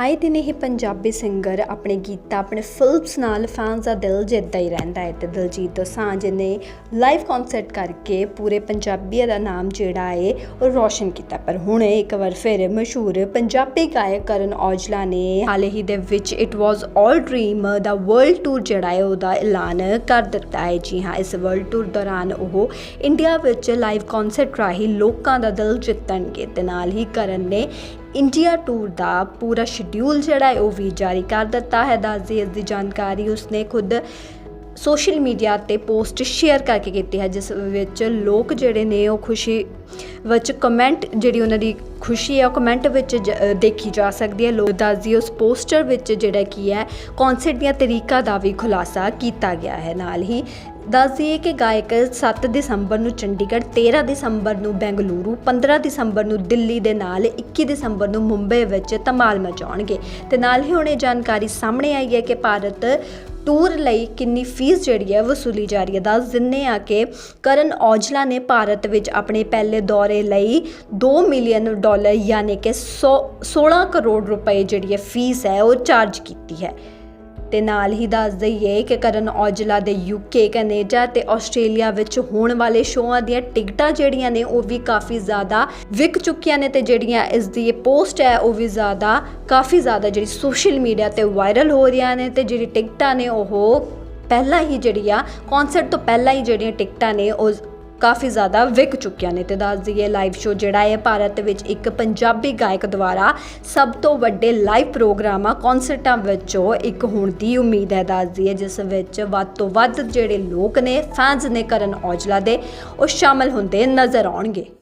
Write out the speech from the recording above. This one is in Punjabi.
ਆਏ ਦਿਨ ਇਹ ਪੰਜਾਬੀ ਸਿੰਗਰ ਆਪਣੇ ਗੀਤਾਂ, ਆਪਣੇ ਫਿਲਮਸ ਨਾਲ ਫੈਨਸ ਦਾ ਦਿਲ ਜਿੱਤਦਾ ਹੀ ਰਹਿੰਦਾ ਹੈ ਤੇ ਦਿਲਜੀਤ ਦੋਸਾਂਝ ਨੇ ਲਾਈਵ ਕਨਸਰਟ ਕਰਕੇ ਪੂਰੇ ਪੰਜਾਬੀਆਂ ਦਾ ਨਾਮ ਜਿਹੜਾ ਹੈ ਉਹ ਰੌਸ਼ਨ ਕੀਤਾ। ਪਰ ਹੁਣ ਇੱਕ ਵਾਰ ਫਿਰ ਮਸ਼ਹੂਰ ਪੰਜਾਬੀ ਗਾਇਕ ਕਰਨ ਔਜਲਾ ਨੇ ਹਾਲੇ ਹੀ ਦੇ ਵਿੱਚ ਇਟ ਵਾਸ ਆਲ ਡ੍ਰੀਮ ਦਾ ਵਰਲਡ ਟੂਰ ਜਿਹੜਾ ਹੈ ਉਹਦਾ ਐਲਾਨ ਕਰ ਦਿੱਤਾ ਹੈ। ਜੀ ਹਾਂ, ਇਸ ਵਰਲਡ ਟੂਰ ਦੌਰਾਨ ਉਹ ਇੰਡੀਆ ਵਿੱਚ ਲਾਈਵ ਕਨਸਰਟ ਰਾਹੀਂ ਲੋਕਾਂ ਦਾ ਦਿਲ ਜਿੱਤਣਗੇ ਤੇ ਨਾਲ ਹੀ ਕਰਨ ਨੇ ਇੰਡੀਆ ਟੂਰ ਦਾ ਪੂਰਾ ਸ਼ਡਿਊਲ ਜਿਹੜਾ ਹੈ ਉਹ ਵੀ ਜਾਰੀ ਕਰ ਦਿੱਤਾ ਹੈ। ਦੱਸਦੀ ਇਸ ਦੀ ਜਾਣਕਾਰੀ ਉਸਨੇ ਖੁਦ ਸੋਸ਼ਲ ਮੀਡੀਆ ਤੇ ਪੋਸਟ ਸ਼ੇਅਰ ਕਰਕੇ ਕੀਤੀ ਹੈ, ਜਿਸ ਵਿੱਚ ਲੋਕ ਜਿਹੜੇ ਨੇ ਉਹ ਖੁਸ਼ੀ ਵਿੱਚ ਕਮੈਂਟ ਜਿਹੜੀ ਉਹਨਾਂ ਦੀ ਖੁਸ਼ੀ ਹੈ, ਉਹ ਕਮੈਂਟ ਵਿੱਚ ਜ- ਦੇਖੀ ਜਾ ਸਕਦੀ ਹੈ। ਲੋਕ ਦੱਸਦੀ ਉਸ ਪੋਸਟਰ ਵਿੱਚ ਜਿਹੜਾ ਕੀ ਹੈ ਕਨਸਰਟ ਦੀਆਂ ਤਰੀਕਾ ਦਾ ਵੀ ਖੁਲਾਸਾ ਕੀਤਾ ਗਿਆ ਹੈ ਨਾਲ ਹੀ। ਦੱਸ ਦਈਏ ਕਿ ਗਾਇਕ 7 ਦਸੰਬਰ ਨੂੰ ਚੰਡੀਗੜ੍ਹ 13 ਦਸੰਬਰ ਨੂੰ ਬੈਂਗਲੁਰੂ 15 ਦਸੰਬਰ ਨੂੰ ਦਿੱਲੀ ਦੇ ਨਾਲ 21 ਦਸੰਬਰ ਨੂੰ ਮੁੰਬਈ ਵਿੱਚ ਧਮਾਲ ਮਚਾਉਣਗੇ। ਤੇ ਨਾਲ ਹੀ ਹੁਣ ਇਹ ਜਾਣਕਾਰੀ ਸਾਹਮਣੇ ਆਈ ਹੈ ਕਿ ਭਾਰਤ ਟੂਰ ਲਈ ਕਿੰਨੀ ਫੀਸ ਜਿਹੜੀ ਹੈ, ਵਸੂਲੀ ਜਾ ਰਹੀ ਹੈ। ਦੱਸ ਦਿੰਨੇ ਆ ਕਿ ਕਰਨ ਔਜਲਾ ਨੇ ਭਾਰਤ ਵਿੱਚ ਆਪਣੇ ਪਹਿਲੇ ਦੌਰੇ ਲਈ 2 ਮਿਲੀਅਨ ਡਾਲਰ ਯਾਨੀ ਕਿ 100 16 ਕਰੋੜ ਰੁਪਏ ਜਿਹੜੀ ਹੈ ਫੀਸ ਹੈ ਉਹ ਚਾਰਜ ਕੀਤੀ ਹੈ। ਤੇ ਨਾਲ ਹੀ ਦੱਸ ਦਈਏ ਕਿ ਕਰਨ ਔਜਲਾ ਦੇ ਯੂਕੇ ਕੈਨੇਡਾ ਤੇ ਆਸਟ੍ਰੇਲੀਆ ਵਿੱਚ ਹੋਣ ਵਾਲੇ ਸ਼ੋਆਂ ਦੀਆਂ ਟਿਕਟਾਂ ਜਿਹੜੀਆਂ ਨੇ ਉਹ ਵੀ ਕਾਫੀ ਜ਼ਿਆਦਾ ਵਿਕ ਚੁੱਕੀਆਂ ਨੇ ਤੇ ਜਿਹੜੀਆਂ ਇਸ ਦੀ ਇਹ ਪੋਸਟ ਹੈ ਉਹ ਵੀ ਜ਼ਿਆਦਾ, ਕਾਫੀ ਜ਼ਿਆਦਾ ਜਿਹੜੀ ਸੋਸ਼ਲ ਮੀਡੀਆ ਤੇ ਵਾਇਰਲ ਹੋ ਰਹੀਆਂ ਨੇ ਤੇ ਜਿਹੜੀ ਟਿਕਟਾਂ ਨੇ ਉਹ ਪਹਿਲਾਂ ਹੀ ਜਿਹੜੀ ਆ ਕਨਸਰਟ ਤੋਂ ਪਹਿਲਾਂ ਹੀ ਜਿਹੜੀਆਂ ਟਿਕਟਾਂ ਨੇ ਉਹ ਕਾਫੀ ਜ਼ਿਆਦਾ ਵਿਕ ਚੁੱਕੀਆਂ ਨੇ। ਤੇ ਦੱਸ ਦਈਏ ਲਾਈਵ ਸ਼ੋ ਜਿਹੜਾ ਹੈ ਭਾਰਤ ਵਿੱਚ ਇੱਕ ਪੰਜਾਬੀ ਗਾਇਕ ਦੁਆਰਾ ਸਭ ਤੋਂ ਵੱਡੇ ਲਾਈਵ ਪ੍ਰੋਗਰਾਮਾਂ ਕਨਸਰਟਾਂ ਵਿੱਚੋਂ ਇੱਕ ਹੋਣ ਦੀ ਉਮੀਦ ਹੈ। ਦੱਸ ਦਈਏ, ਜਿਸ ਵਿੱਚ ਵੱਧ ਤੋਂ ਵੱਧ ਜਿਹੜੇ ਲੋਕ ਨੇ ਫੈਨਸ ਨੇ ਕਰਨ ਔਜਲਾ ਦੇ, ਉਹ ਸ਼ਾਮਲ ਹੁੰਦੇ ਨਜ਼ਰ ਆਉਣਗੇ।